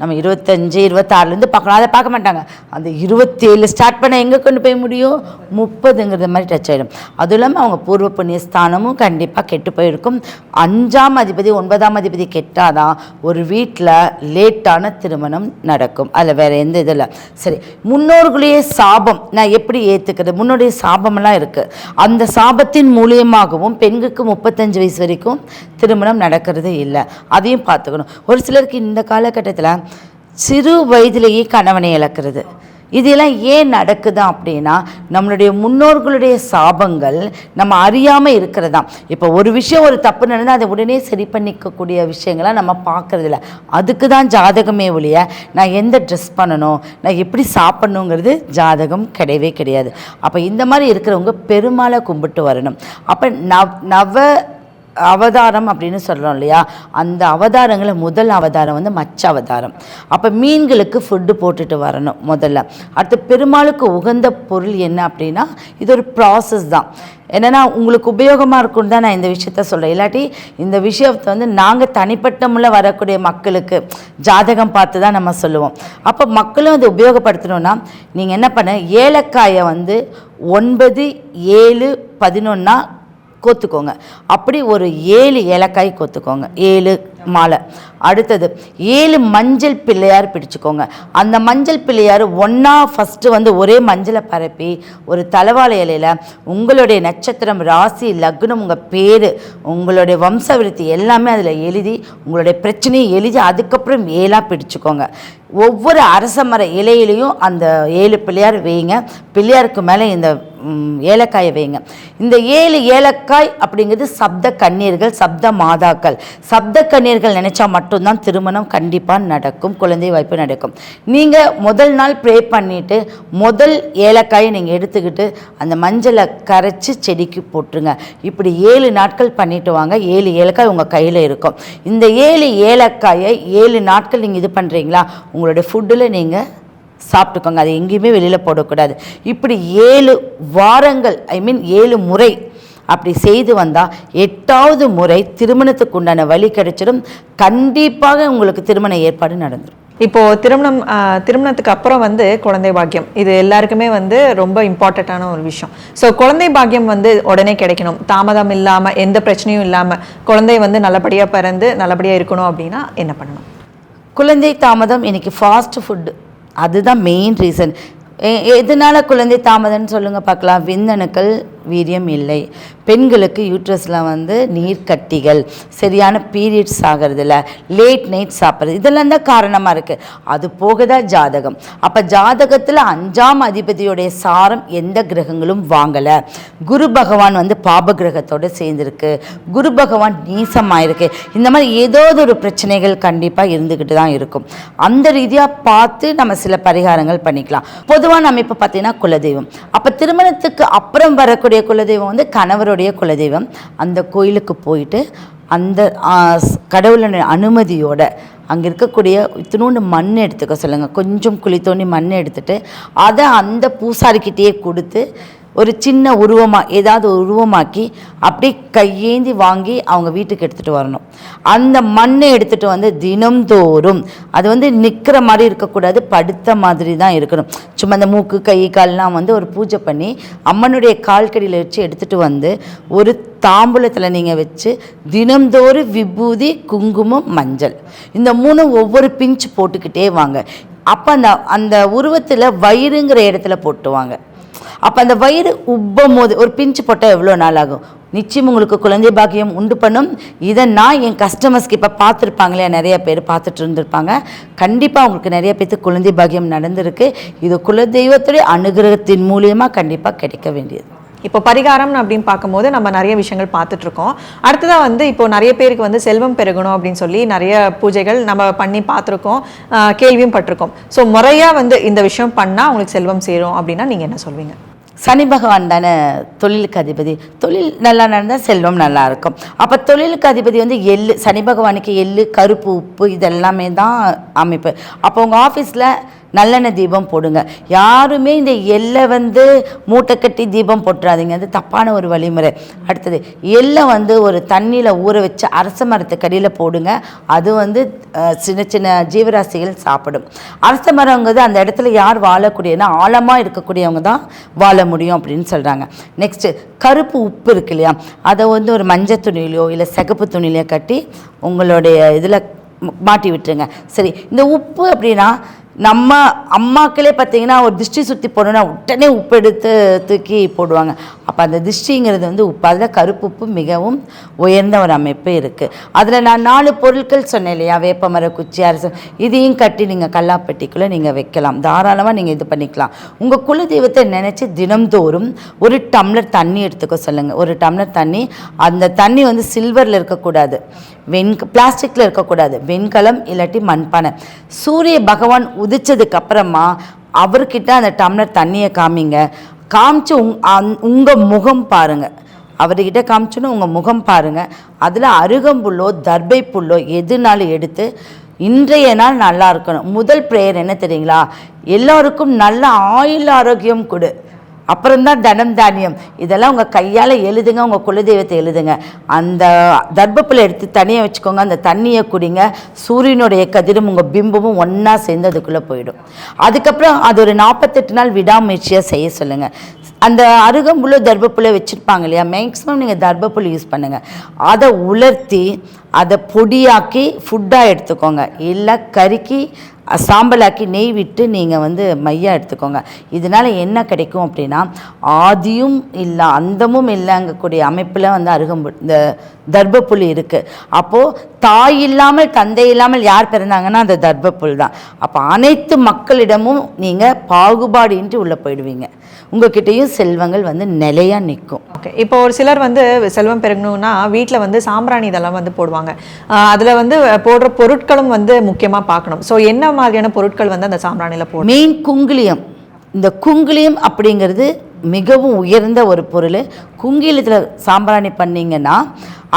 நம்ம இருபத்தஞ்சு இருபத்தாறுலேருந்து பார்க்கணும் அதை பார்க்க மாட்டாங்க. அந்த இருபத்தேழு ஸ்டார்ட் பண்ண எங்கே கொண்டு போய் முடியும்? முப்பதுங்கிறது மாதிரி டச் ஆகிடும் அதுவும் இல்லாமல் அவங்க பூர்வ புண்ணிய ஸ்தானமும் கண்டிப்பாக கெட்டு போயிருக்கும். அஞ்சாம் அதிபதி ஒன்பதாம் அதிபதி கெட்டாதான் ஒரு வீட்டில் லேட்டான திருமணம் நடக்கும். அதில் வேறு எந்த இதில் சரி முன்னோர்களையே சாபம் நான் எப்படி ஏற்றுக்கிறது முன்னோடைய சாபமெல்லாம் இருக்குது அந்த சாபத்தின் மூலியமாகவும் பெண்களுக்கு முப்பத்தஞ்சு வயசு வரைக்கும் திருமணம் நடக்கிறது இல்லை. அதையும் பார்த்துக்கணும். ஒரு சிலருக்கு இந்த காலகட்டத்தில் சிறு வயதிலேயே கணவனை இழக்கிறது. இதெல்லாம் ஏன் நடக்குது அப்படின்னா நம்மளுடைய முன்னோர்களுடைய சாபங்கள் நம்ம அறியாமல் இருக்கிறதா இப்போ ஒரு விஷயம் ஒரு தப்பு நடந்தால் அதை உடனே சரி பண்ணிக்கக்கூடிய விஷயங்களாம் நம்ம பார்க்கறதில்ல அதுக்கு தான் ஜாதகமே ஒழிய நான் எந்த ட்ரெஸ் பண்ணணும் நான் எப்படி சாப்பிட்ணுங்கிறது ஜாதகம் கிடையவே கிடையாது. அப்போ இந்த மாதிரி இருக்கிறவங்க பெருமாளை கும்பிட்டு வரணும். அப்போ நவ் நவ அவதாரம் அப்படின்னு சொல்கிறோம் இல்லையா? அந்த அவதாரங்களில் முதல் அவதாரம் வந்து மச்ச அவதாரம். அப்போ மீன்களுக்கு ஃபுட்டு போட்டுட்டு வரணும் முதல்ல. அடுத்து பெருமாளுக்கு உகந்த பொருள் என்ன அப்படின்னா இது ஒரு ப்ராசஸ் தான். என்னென்னா உங்களுக்கு உபயோகமாக இருக்கும்னு தான் நான் இந்த விஷயத்த சொல்கிறேன் இல்லாட்டி இந்த விஷயத்தை வந்து நாங்கள் தனிப்பட்ட வரக்கூடிய மக்களுக்கு ஜாதகம் பார்த்து தான் நம்ம சொல்லுவோம். அப்போ மக்களும் அதை உபயோகப்படுத்தணும்னா நீங்கள் என்ன பண்ண ஏலக்காயை வந்து ஒன்பது ஏழு பதினொன்னா கோத்துக்கோங்க. அப்படி ஒரு ஏழு ஏலக்காய் கோத்துக்கோங்க. ஏழு மாலை. அடுத்தது ஏழு மஞ்சள் பிள்ளையார் பிடிச்சுக்கோங்க. அந்த மஞ்சள் பிள்ளையார் ஒன்றா ஃபஸ்ட்டு வந்து ஒரே மஞ்சளை பரப்பி ஒரு தலைவாழை இலையில் உங்களுடைய நட்சத்திரம் ராசி லக்னம் உங்கள் பேர் உங்களுடைய வம்சவிருத்தி எல்லாமே அதில் எழுதி உங்களுடைய பிரச்சனையை எழுதி அதுக்கப்புறம் ஏழாக பிடிச்சுக்கோங்க. ஒவ்வொரு அரச மர இலையிலையும் அந்த ஏழு பிள்ளையார் வைங்க. பிள்ளையாருக்கு மேலே இந்த ஏலக்காயை வைங்க. இந்த ஏழு ஏலக்காய் அப்படிங்கிறது சப்த கண்ணீர்கள் சப்த மாதாக்கள். சப்த கண்ணீர் கண்ணீர்கள் நினைச்சா மட்டும்தான் திருமணம் கண்டிப்பாக நடக்கும் குழந்தை வாய்ப்பு நடக்கும். நீங்கள் முதல் நாள் ப்ரே பண்ணிவிட்டு முதல் ஏலக்காயை நீங்கள் எடுத்துக்கிட்டு அந்த மஞ்சளை கரைச்சி செடிக்கு போட்டுருங்க. இப்படி ஏழு நாட்கள் பண்ணிட்டு வாங்க ஏழு ஏலக்காய் உங்கள் கையில் இருக்கும். இந்த ஏழு ஏலக்காயை ஏழு நாட்கள் நீங்கள் இது பண்ணுறீங்களா உங்களுடைய ஃபுட்டில் நீங்கள் சாப்பிட்டுக்கோங்க. அது எங்கேயுமே வெளியில் போடக்கூடாது. இப்படி ஏழு வாரங்கள் ஐ மீன் ஏழு முறை அப்படி செய்து வந்தால் எட்டாவது முறை திருமணத்துக்கு உண்டான வழி கிடைச்சிடும். கண்டிப்பாக உங்களுக்கு திருமண ஏற்பாடு நடந்துடும் இப்போ திருமணம் திருமணத்துக்கு அப்புறம் வந்து குழந்தை பாக்கியம். இது எல்லாருக்குமே வந்து ரொம்ப இம்பார்ட்டண்ட்டான ஒரு விஷயம். ஸோ குழந்தை பாக்கியம் வந்து உடனே கிடைக்கணும். தாமதம் இல்லாமல் எந்த பிரச்சனையும் இல்லாமல் குழந்தை வந்து நல்லபடியாக பிறந்து நல்லபடியாக இருக்கணும் அப்படின்னா என்ன பண்ணணும்? குழந்தை தாமதம் இன்னைக்கு ஃபாஸ்ட் ஃபுட்டு அதுதான் மெயின் ரீசன் எதனால் குழந்தை தாமதம்னு சொல்லுங்கள் பார்க்கலாம். விந்தணுக்கள் வீரியம் இல்லை. பெண்களுக்கு யூட்ரஸில் வந்து நீர் கட்டிகள் சரியான பீரியட்ஸ் ஆகிறதில்ல. லேட் நைட் சாப்பிட்றது இதெல்லாம் தான் காரணமாக இருக்குது அது போக தான் ஜாதகம். அப்போ ஜாதகத்தில் அஞ்சாம் அதிபதியுடைய சாரம் எந்த கிரகங்களும் வாங்கலை. குரு பகவான் வந்து பாப கிரகத்தோடு சேர்ந்துருக்கு. குரு பகவான் நீசமாயிருக்கு. இந்த மாதிரி ஏதாவது ஒரு பிரச்சனைகள் கண்டிப்பாக இருந்துக்கிட்டு தான் இருக்கும். அந்த ரீதியாக பார்த்து நம்ம சில பரிகாரங்கள் பண்ணிக்கலாம். பொதுவாக நம்ம இப்போ பார்த்தீங்கன்னா குலதெய்வம். அப்போ திருமணத்துக்கு அப்புறம் வரக்கூடிய குலதெய்வம் வந்து கணவருடைய குலதெய்வம். அந்த கோயிலுக்கு போயிட்டு அந்த கடவுளின் கடவுளுடைய அனுமதியோட அங்கே இருக்கக்கூடிய இத்தினோண்டு மண் எடுத்துக்க சொல்லுங்கள் கொஞ்சம் குழி தோண்டி மண் எடுத்துட்டு அதை அந்த பூசாரிக்கிட்டேயே கொடுத்து ஒரு சின்ன உருவமாக ஏதாவது உருவமாக்கி அப்படியே கையேந்தி வாங்கி அவங்க வீட்டுக்கு எடுத்துகிட்டு வரணும். அந்த மண்ணை எடுத்துகிட்டு வந்து தினம்தோறும் அது வந்து நிற்கிற மாதிரி இருக்கக்கூடாது படுத்த மாதிரி தான் இருக்கணும். சும்மா அந்த மூக்கு கை கால்லாம் வந்து ஒரு பூஜை பண்ணி அம்மனுடைய கால்கடியில் வச்சு எடுத்துகிட்டு வந்து ஒரு தாம்பூலத்தில் நீங்கள் வச்சு தினம்தோறும் விபூதி குங்குமம் மஞ்சள். இந்த மூணும் ஒவ்வொரு பிஞ்ச் போட்டுக்கிட்டே வாங்க. அப்போ அந்த அந்த உருவத்தில் வயிறுங்கிற இடத்துல போட்டுவாங்க. அப்போ அந்த வயிறு உப்பும் போது ஒரு பிஞ்சு போட்டால் எவ்வளோ நாள் ஆகும் நிச்சயம் உங்களுக்கு குழந்தை பாக்கியம் உண்டு பண்ணும். இதை நான் என் கஸ்டமர்ஸ்க்கு இப்போ பார்த்துருப்பாங்களே நிறைய பேர் பார்த்துட்டு இருந்திருப்பாங்க. கண்டிப்பாக உங்களுக்கு நிறைய பேர்த்துக்கு குழந்தை பாக்கியம் நடந்திருக்கு. இது குலதெய்வத்துடைய அனுகிரகத்தின் மூலியமாக கண்டிப்பாக கிடைக்க வேண்டியது. இப்போ பரிகாரம் அப்படின்னு பார்க்கும்போது நம்ம நிறைய விஷயங்கள் பார்த்துட்டு இருக்கோம் அடுத்ததாக வந்து இப்போ நிறைய பேருக்கு வந்து செல்வம் பெருகணும் அப்படின்னு சொல்லி நிறைய பூஜைகள் நம்ம பண்ணி பார்த்துருக்கோம் கேள்வியும் பட்டிருக்கோம். ஸோ முறையாக வந்து இந்த விஷயம் பண்ணால் உங்களுக்கு செல்வம் சேரும் அப்படின்னா நீங்கள் என்ன சொல்வீங்க? சனி பகவான் தானே தொழிலுக்கு அதிபதி. தொழில் நல்லா நடந்தால் செல்வம் நல்லா இருக்கும். அப்போ தொழிலுக்கு அதிபதி வந்து எள்ளு சனி பகவானுக்கு எள்ளு கருப்பு உப்பு இதெல்லாமே தான் அமைப்பு. அப்போ உங்கள் ஆஃபீஸில் நல்லெண்ணெய் தீபம் போடுங்க. யாருமே இந்த எல்லை வந்து மூட்டை கட்டி தீபம் போட்டுறாதீங்க. அது தப்பான ஒரு வழிமுறை. அடுத்தது எள்ளை வந்து ஒரு தண்ணியில் ஊற வச்சு அரச மரத்துக்கடியில் போடுங்க. அது வந்து சின்ன சின்ன ஜீவராசிகள் சாப்பிடும். அரச மரங்கிறது அந்த இடத்துல யார் வாழக்கூடியனா ஆழமாக இருக்கக்கூடியவங்க தான் வாழ முடியும் அப்படின்னு சொல்கிறாங்க நெக்ஸ்ட்டு கருப்பு உப்பு இருக்கு இல்லையா? அதை வந்து ஒரு மஞ்சள் துணியிலையோ இல்லை சிகப்பு துணியிலையோ கட்டி உங்களுடைய இதில் மாட்டி விட்டுருங்க. சரி இந்த உப்பு அப்படின்னா நம்ம அம்மாக்களே பார்த்தீங்கன்னா ஒரு திருஷ்டி சுற்றி போடணுன்னா உடனே உப்பு எடுத்து தூக்கி போடுவாங்க. அப்போ அந்த திருஷ்டிங்கிறது வந்து உப்பு. அதில் கருப்பு உப்பு மிகவும் உயர்ந்த ஒரு அமைப்பு இருக்குது அதில் நான் நாலு பொருட்கள் சொன்னேன் இல்லையா? வேப்பமர குச்சி அரசு. இதையும் கட்டி நீங்கள் கல்லாப்பட்டிக்குள்ளே நீங்கள் வைக்கலாம். தாராளமாக நீங்கள் இது பண்ணிக்கலாம். உங்கள் குலதெய்வத்தை நினச்சி தினம்தோறும் ஒரு டம்ளர் தண்ணி எடுத்துக்க சொல்லுங்கள் ஒரு டம்ளர் தண்ணி. அந்த தண்ணி வந்து சில்வரில் இருக்கக்கூடாது. வெண்க பிளாஸ்டிக்கில் இருக்கக்கூடாது. வெண்கலம் இல்லாட்டி மண்பானை. சூரிய பகவான் உதிச்சதுக்கு அப்புறமா அவர்கிட்ட அந்த டம்ளர் தண்ணியை காமிங்க. காமிச்சு உங் அந்- உங்கள் முகம் பாருங்கள் அவர்கிட்ட காமிச்சோன்னு உங்கள் முகம் பாருங்கள் அதில் அருகம்புல்லோ தர்பை புல்லோ எதுனாலும் எடுத்து இன்றைய நாள் நல்லா இருக்கணும். முதல் ப்ரேயர் என்ன தெரியுங்களா? எல்லோருக்கும் நல்ல ஆயுள் ஆரோக்கியம் கொடு. அப்புறம்தான் தனம் தானியம். இதெல்லாம் உங்கள் கையால் எழுதுங்க உங்கள் குலதெய்வத்தை எழுதுங்க. அந்த தர்ப்பப்பில் எடுத்து தனியாக வச்சுக்கோங்க அந்த தண்ணியை குடிங்க. சூரியனுடைய கதிரும் உங்கள் பிம்பமும் ஒன்றா சேர்ந்து அதுக்குள்ளே போயிடும். அதுக்கப்புறம் அது ஒரு நாற்பத்தெட்டு நாள் விடாமுயற்சியாக செய்ய சொல்லுங்கள் அந்த அருகம்புல்லோ தர்ப்பப்புல வச்சுருப்பாங்க இல்லையா? மேக்ஸிமம் நீங்கள் தர்ப்பப்புல் யூஸ் பண்ணுங்கள் அதை உலர்த்தி அதை பொடியாக்கி ஃபுட்டாக எடுத்துக்கோங்க. இல்லை கருக்கி சாம்பலாக்கி நெய் விட்டு நீங்கள் வந்து மையாக எடுத்துக்கோங்க. இதனால் என்ன கிடைக்கும் அப்படின்னா ஆதியும் இல்லை அந்தமும் இல்லைங்கக்கூடிய அமைப்பில் வந்து அருகம்பு இந்த தர்ப்பப்புல் இருக்குது அப்போது தாய் இல்லாமல் தந்தை இல்லாமல் யார் பிறந்தாங்கன்னா அந்த தர்ப்பப்புல் தான். அப்போ அனைத்து மக்களிடமும் நீங்கள் பாகுபாடின்றி உள்ளே போயிடுவீங்க. உங்ககிட்டயும் செல்வங்கள் வந்து நிலையாக நிற்கும். ஓகே இப்போ ஒரு சிலர் வந்து செல்வம் பெருகணும்னா வீட்டில் வந்து சாம்பிராணி இதெல்லாம் வந்து போடுவாங்க. அதில் வந்து போடுற பொருட்களும் வந்து முக்கியமாக பார்க்கணும். ஸோ என்ன மாதிரியான பொருட்கள் வந்து அந்த சாம்பிராணியில் போடும் மெயின் குங்குலியம். இந்த குங்குலியம் அப்படிங்கிறது மிகவும் உயர்ந்த ஒரு பொருள். குங்கிலத்தில் சாம்பிராணி பண்ணீங்கன்னா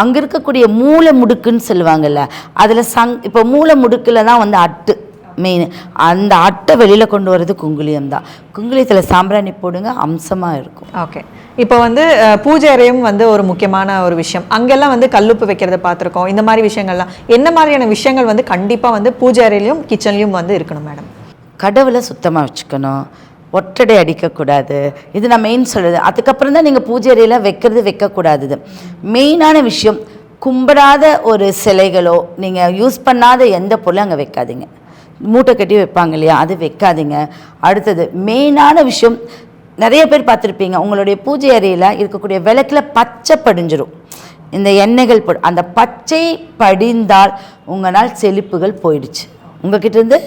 அங்கே இருக்கக்கூடிய மூல முடுக்குன்னு சொல்லுவாங்கல்ல அதில் சங் இப்போ மூல முடுக்கில் தான் வந்து அட்டு மெயின் அந்த அட்டை வெளியில் கொண்டு வர்றது குங்குலியம் தான் குங்குலியத்தில் சாம்பிராணி போடுங்க அம்சமாக இருக்கும். ஓகே இப்போ வந்து பூஜை அறையும் வந்து ஒரு முக்கியமான ஒரு விஷயம். அங்கெல்லாம் வந்து கல்லுப்பு வைக்கிறத பார்த்துருக்கோம். இந்த மாதிரி விஷயங்கள்லாம். என்ன மாதிரியான விஷயங்கள் வந்து கண்டிப்பாக வந்து பூஜை அறையிலையும் கிச்சன்லையும் வந்து இருக்கணும் மேடம் கடவுளை சுத்தமாக வச்சுக்கணும். ஒட்டடை அடிக்கக்கூடாது. இது நான் மெயின் சொல்கிறது அதுக்கப்புறம் தான் நீங்கள் பூஜை அறையில் வைக்கிறது வைக்கக்கூடாது. மெயினான விஷயம் கும்பிடாத ஒரு சிலைகளோ நீங்கள் யூஸ் பண்ணாத எந்த பொருளும் அங்கே வைக்காதீங்க. மூட்டை கட்டி வைப்பாங்க இல்லையா? அது வைக்காதீங்க. அடுத்தது மெயினான விஷயம் நிறைய பேர் பார்த்துருப்பீங்க உங்களுடைய பூஜை அறையில் இருக்கக்கூடிய விளக்கில் பச்சை படிஞ்சிடும் இந்த எண்ணெய்கள் போடு அந்த பச்சை படிந்தால் உங்களால் செழிப்புகள் போயிடுச்சு. உங்ககிட்ட இருந்து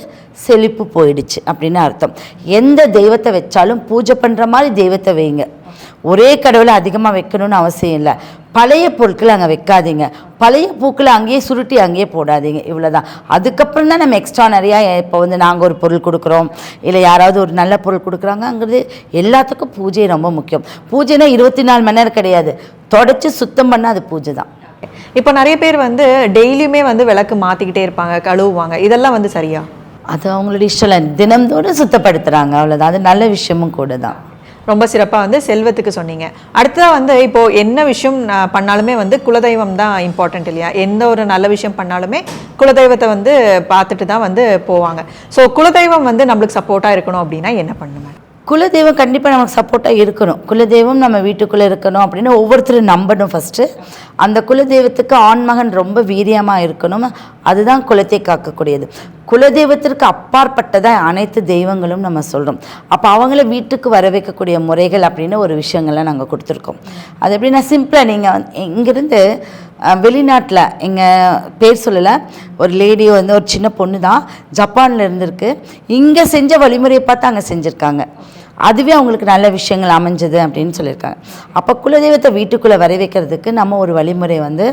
செழிப்பு போயிடுச்சு அப்படின்னு அர்த்தம். எந்த தெய்வத்தை வச்சாலும் பூஜை பண்ணுற மாதிரி தெய்வத்தை வைங்க. ஒரே கடவுளை அதிகமாக வைக்கணும்னு அவசியம் இல்லை. பழைய பொருட்களை அங்கே வைக்காதீங்க. பழைய பூக்களை அங்கேயே சுருட்டி அங்கேயே போடாதீங்க. இவ்வளோதான் அதுக்கப்புறம் தான் நம்ம எக்ஸ்ட்ரா நிறையா இப்போ வந்து நாங்கள் ஒரு பொருள் கொடுக்குறோம். இல்லை யாராவது ஒரு நல்ல பொருள் கொடுக்குறாங்கங்கிறது எல்லாத்துக்கும் பூஜை ரொம்ப முக்கியம். பூஜைனா இருபத்தி நாலு மணி நேரம் கிடையாது. தொடச்சி சுத்தம் பண்ணால் அது பூஜை தான். இப்போ நிறைய பேர் வந்து டெய்லியுமே வந்து விளக்கு மாற்றிக்கிட்டே இருப்பாங்க கழுவுவாங்க. இதெல்லாம் வந்து சரியா? அது அவங்களுடைய இஷ்டம். தினம்தோறும் சுத்தப்படுத்துகிறாங்க அவ்வளோதான் அது நல்ல விஷயமும் கூட தான். ரொம்ப சிறப்பாக வந்து செல்வத்துக்கு சொன்னீங்க. அடுத்ததாக வந்து இப்போ என்ன விஷயம் நான் பண்ணாலுமே வந்து குலதெய்வம் தான் இம்பார்ட்டன்ட் இல்லையா? எந்த ஒரு நல்ல விஷயம் பண்ணாலுமே குலதெய்வத்தை வந்து பார்த்துட்டு தான் வந்து போவாங்க. ஸோ குலதெய்வம் வந்து நம்மளுக்கு சப்போர்ட்டாக இருக்கணும் அப்படின்னா என்ன பண்ணுவேன் குலதெய்வம் கண்டிப்பாக நமக்கு சப்போர்ட்டாக இருக்கணும். குலதெய்வம் நம்ம வீட்டுக்குள்ளே இருக்கணும் அப்படின்னு ஒவ்வொருத்தரும் நம்பணும் ஃபஸ்ட்டு அந்த குலதெய்வத்துக்கு ஆண்மகன் ரொம்ப வீரியமாக இருக்கணும். அதுதான் குலத்தை காக்கக்கூடியது. குலதெய்வத்திற்கு அப்பாற்பட்டதாக அனைத்து தெய்வங்களும் நம்ம சொல்கிறோம் அப்போ அவங்கள வீட்டுக்கு வர வைக்கக்கூடிய முறைகள் அப்படின்னு ஒரு விஷயங்கள்லாம் நாங்கள் கொடுத்துருக்கோம். அது எப்படின்னா சிம்பிளாக நீங்கள் இங்கேருந்து வெளிநாட்டில் எங்கள் பேர் சொல்லலை. ஒரு லேடி வந்து ஒரு சின்ன பொண்ணு தான் ஜப்பானில் இருந்திருக்கு. இங்கே செஞ்ச வழிமுறையை பார்த்து அங்கே செஞ்சுருக்காங்க. அதுவே அவங்களுக்கு நல்ல விஷயங்கள் அமைஞ்சது அப்படின்னு சொல்லியிருக்காங்க. அப்போ குலதெய்வத்தை வீட்டுக்குள்ளே வர வைக்கிறதுக்கு நம்ம ஒரு வழிமுறை வந்து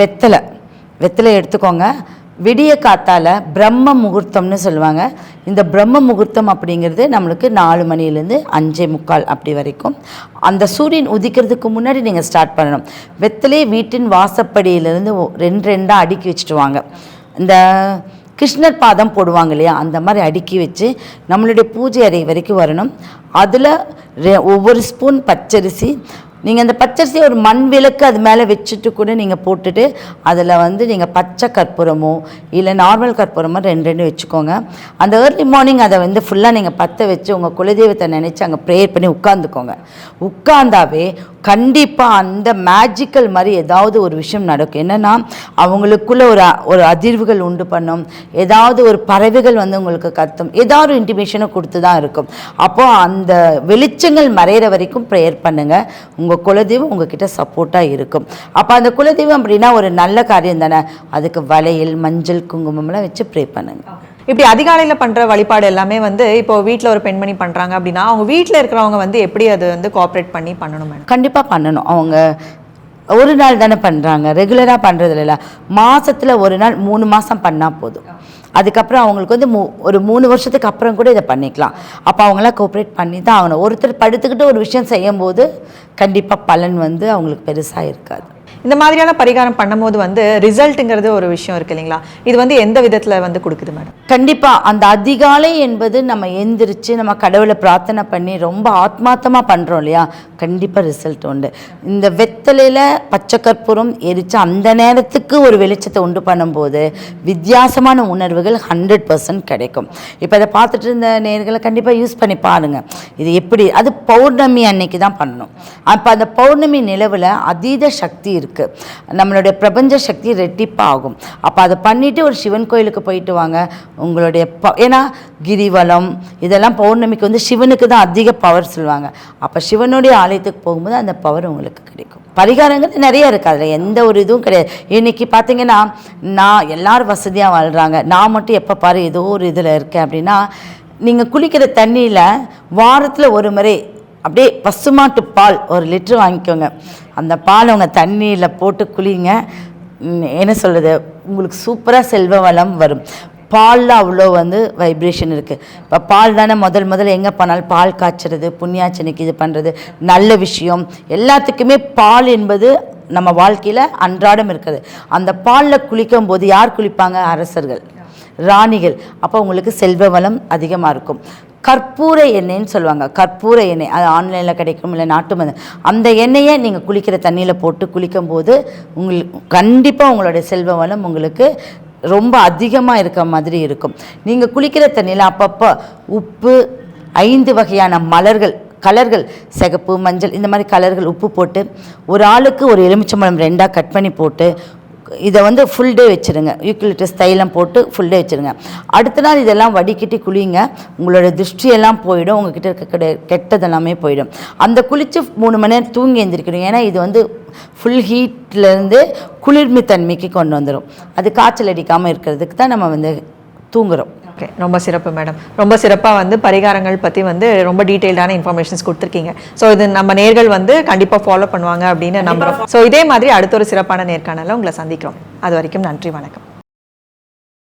வெத்தலை. வெத்தலை எடுத்துக்கோங்க. விடிய காத்தால பிரம்ம முகூர்த்தம்னு சொல்லுவாங்க. இந்த பிரம்ம முகூர்த்தம் அப்படிங்கிறது நம்மளுக்கு நாலு மணிலேருந்து அஞ்சே முக்கால் அப்படி வரைக்கும். அந்த சூரியன் உதிக்கிறதுக்கு முன்னாடி நீங்கள் ஸ்டார்ட் பண்ணணும். வெத்தலே வீட்டின் வாசப்படியிலேருந்து ரெண்டு ரெண்டாக அடுக்கி வச்சுட்டு வாங்க இந்த கிருஷ்ணர் பாதம் போடுவாங்க இல்லையா? அந்த மாதிரி அடுக்கி வச்சு நம்மளுடைய பூஜை அறை வரைக்கும் வரணும். அதில் ஒவ்வொரு ஸ்பூன் பச்சரிசி நீங்கள் அந்த பச்சரிசியை ஒரு மண் விளக்கு அது மேலே வச்சுட்டு கூட நீங்கள் போட்டுட்டு அதில் வந்து நீங்கள் பச்சை கற்பூரமோ இல்லை நார்மல் கற்பூரமோ ரெண்டு ரெண்டு வச்சுக்கோங்க. அந்த ஏர்லி மார்னிங் அதை வந்து ஃபுல்லாக நீங்கள் பற்ற வச்சு உங்கள் குலதெய்வத்தை நினச்சி அங்கே ப்ரேயர் பண்ணி உட்காந்துக்கோங்க உட்காந்தாவே கண்டிப்பாக அந்த மேஜிக்கல் மாதிரி ஏதாவது ஒரு விஷயம் நடக்கும். என்னென்னா அவங்களுக்குள்ளே ஒரு ஒரு அதிர்வுகள் உண்டு பண்ணும். ஏதாவது ஒரு பறவைகள் வந்து உங்களுக்கு கத்தும். ஏதாவது ஒரு இன்டிமேஷனை கொடுத்து தான் இருக்கும். அப்போது அந்த வெளிச்சங்கள் மறையிற வரைக்கும் ப்ரேயர் பண்ணுங்கள் உங்கள் குலதெய்வம் உங்ககிட்ட சப்போர்ட்டாக இருக்கும். அப்போ அந்த குலதெய்வம் அப்படின்னா ஒரு நல்ல காரியம் தானே? அதுக்கு வளையல் மஞ்சள் குங்குமம்லாம் வச்சு ப்ரே பண்ணுங்கள் இப்படி அதிகாலையில பண்ற வழிபாடு எல்லாமே வந்து இப்போ வீட்ல ஒரு பெண்மணி பண்றாங்க அப்படின்னா அவங்க வீட்ல இருக்கிறவங்க வந்து எப்படி அது வந்து கோஆப்ரேட் பண்ணி பண்ணணும் கண்டிப்பாக பண்ணணும். அவங்க ஒரு நாள் தானே பண்ணுறாங்க ரெகுலராக பண்ணுறது இல்லை மாதத்தில் ஒரு நாள் மூணு மாதம் பண்ணால் போதும். அதுக்கப்புறம் அவங்களுக்கு வந்து மூ ஒரு மூணு வருஷத்துக்கு அப்புறம் கூட இதை பண்ணிக்கலாம். அப்போ அவங்களாம் கோஆப்ரேட் பண்ணி தான் ஆகணும். ஒருத்தர் படுத்துக்கிட்டு ஒரு விஷயம் செய்யும்போது கண்டிப்பாக பலன் வந்து அவங்களுக்கு பெருசாக இருக்காது. இந்த மாதிரியான பரிகாரம் பண்ணும்போது வந்து ரிசல்ட்டுங்கிறது ஒரு விஷயம் இருக்கு இல்லைங்களா? இது வந்து எந்த விதத்துல வந்து கொடுக்குது மேடம்? கண்டிப்பாக அந்த அதிகாலை என்பது நம்ம எந்திரிச்சு நம்ம கடவுளை பிரார்த்தனை பண்ணி ரொம்ப ஆத்மார்த்தமாக பண்ணுறோம் இல்லையா? கண்டிப்பாக ரிசல்ட் உண்டு. இந்த வெத்தலையில் பச்சை கற்பூரம் எரித்து அந்த நேரத்துக்கு ஒரு வெளிச்சத்தை உண்டு பண்ணும்போது வித்தியாசமான உணர்வுகள் ஹண்ட்ரட் பர்சன்ட் கிடைக்கும். இப்போ அதை பார்த்துட்டு இருந்த நேர்களை கண்டிப்பாக யூஸ் பண்ணி பாருங்கள் இது எப்படி? அது பௌர்ணமி அன்னைக்கு தான் பண்ணணும். அப்போ அந்த பௌர்ணமி நிலவில் அதீத சக்தி இருக்குது நம்மளுடைய பிரபஞ்ச சக்தி ரெட்டிப்பாகும். அப்போ அதை பண்ணிவிட்டு ஒரு சிவன் கோயிலுக்கு போயிட்டு வாங்க. உங்களுடைய ப ஏன்னா கிரிவலம் இதெல்லாம் பௌர்ணமிக்கு வந்து சிவனுக்கு தான் அதிக பவர் சொல்லுவாங்க. அப்போ சிவனுடைய ஆலயத்துக்கு போகும்போது அந்த பவர் உங்களுக்கு கிடைக்கும். பரிகாரங்கள் நிறைய இருக்குது அதில் எந்த ஒரு இதுவும் கிடையாது. இன்னைக்கு பார்த்தீங்கன்னா நான் எல்லாரும் வசதியாக வாழ்கிறாங்க நான் மட்டும் எப்போ பாரு ஏதோ ஒரு இதில் இருக்கேன் அப்படின்னா நீங்கள் குளிக்கிற தண்ணியில் வாரத்தில் ஒரு முறை அப்படியே பசுமாட்டு பால் ஒரு லிட்டர் வாங்கிக்கோங்க. அந்த பால் உங்கள் தண்ணியில் போட்டு குளிங்க. என்ன சொல்கிறது உங்களுக்கு சூப்பராக செல்வ வளம் வரும். பாலில் அவ்வளோ வந்து வைப்ரேஷன் இருக்குது இப்போ பால் தானே முதல் முதல்ல எங்கே பண்ணாலும் பால் காய்ச்சறது புண்ணியாச்சனைக்கு இது பண்ணுறது நல்ல விஷயம். எல்லாத்துக்குமே பால் என்பது நம்ம வாழ்க்கையில் அன்றாடம் இருக்குது அந்த பாலில் குளிக்கும் போது யார் குளிப்பாங்க? அரசர்கள் ராணிகள். அப்போ உங்களுக்கு செல்வ வளம் அதிகமாக இருக்கும். கற்பூர எண்ணெய்ன்னு சொல்லுவாங்க. கற்பூர எண்ணெய். அது ஆன்லைனில் கிடைக்கும் இல்லை நாட்டு மருந்து. அந்த எண்ணெயை நீங்கள் குளிக்கிற தண்ணியில் போட்டு குளிக்கும்போது உங்களுக்கு கண்டிப்பாக உங்களுடைய செல்வ வளம் உங்களுக்கு ரொம்ப அதிகமாக இருக்க மாதிரி இருக்கும். நீங்கள் குளிக்கிற தண்ணியில் அப்பப்போ உப்பு ஐந்து வகையான மலர்கள் கலர்கள் சிகப்பு மஞ்சள் இந்த மாதிரி கலர்கள் உப்பு போட்டு ஒரு ஆளுக்கு ஒரு எலுமிச்சம்பழம் ரெண்டாக கட் பண்ணி போட்டு இதை வந்து ஃபுல் டே வச்சுருங்க. யூக்கிலிட்டஸ் தைலம் போட்டு ஃபுல் டே வச்சுருங்க. அடுத்த நாள் இதெல்லாம் வடிகட்டி குளிங்க. உங்களோட திருஷ்டியெல்லாம் போயிடும். உங்ககிட்ட இருக்க கிடை கெட்டதெல்லாமே போயிடும். அந்த குளித்து மூணு மணி நேரம் தூங்கி எழுந்திருக்கணும் ஏன்னா இது வந்து ஃபுல் ஹீட்லேருந்து குளிர்மை தன்மைக்கு கொண்டு வந்துடும் அது காய்ச்சல் அடிக்காமல் இருக்கிறதுக்கு தான் நம்ம வந்து தூங்குகிறோம் ஓகே ரொம்ப சிறப்பு மேடம் ரொம்ப சிறப்பாக வந்து பரிகாரங்கள் பற்றி வந்து ரொம்ப டீட்டெயில்டான இன்ஃபர்மேஷன்ஸ் கொடுத்துருக்கீங்க. ஸோ இது நம்ம நேர்கள் வந்து கண்டிப்பாக ஃபாலோ பண்ணுவாங்க அப்படின்னு நம்புகிறோம் ஸோ இதே மாதிரி அடுத்த ஒரு சிறப்பான நேர்காணலில் உங்களை சந்திக்கிறோம். அது வரைக்கும் நன்றி வணக்கம்.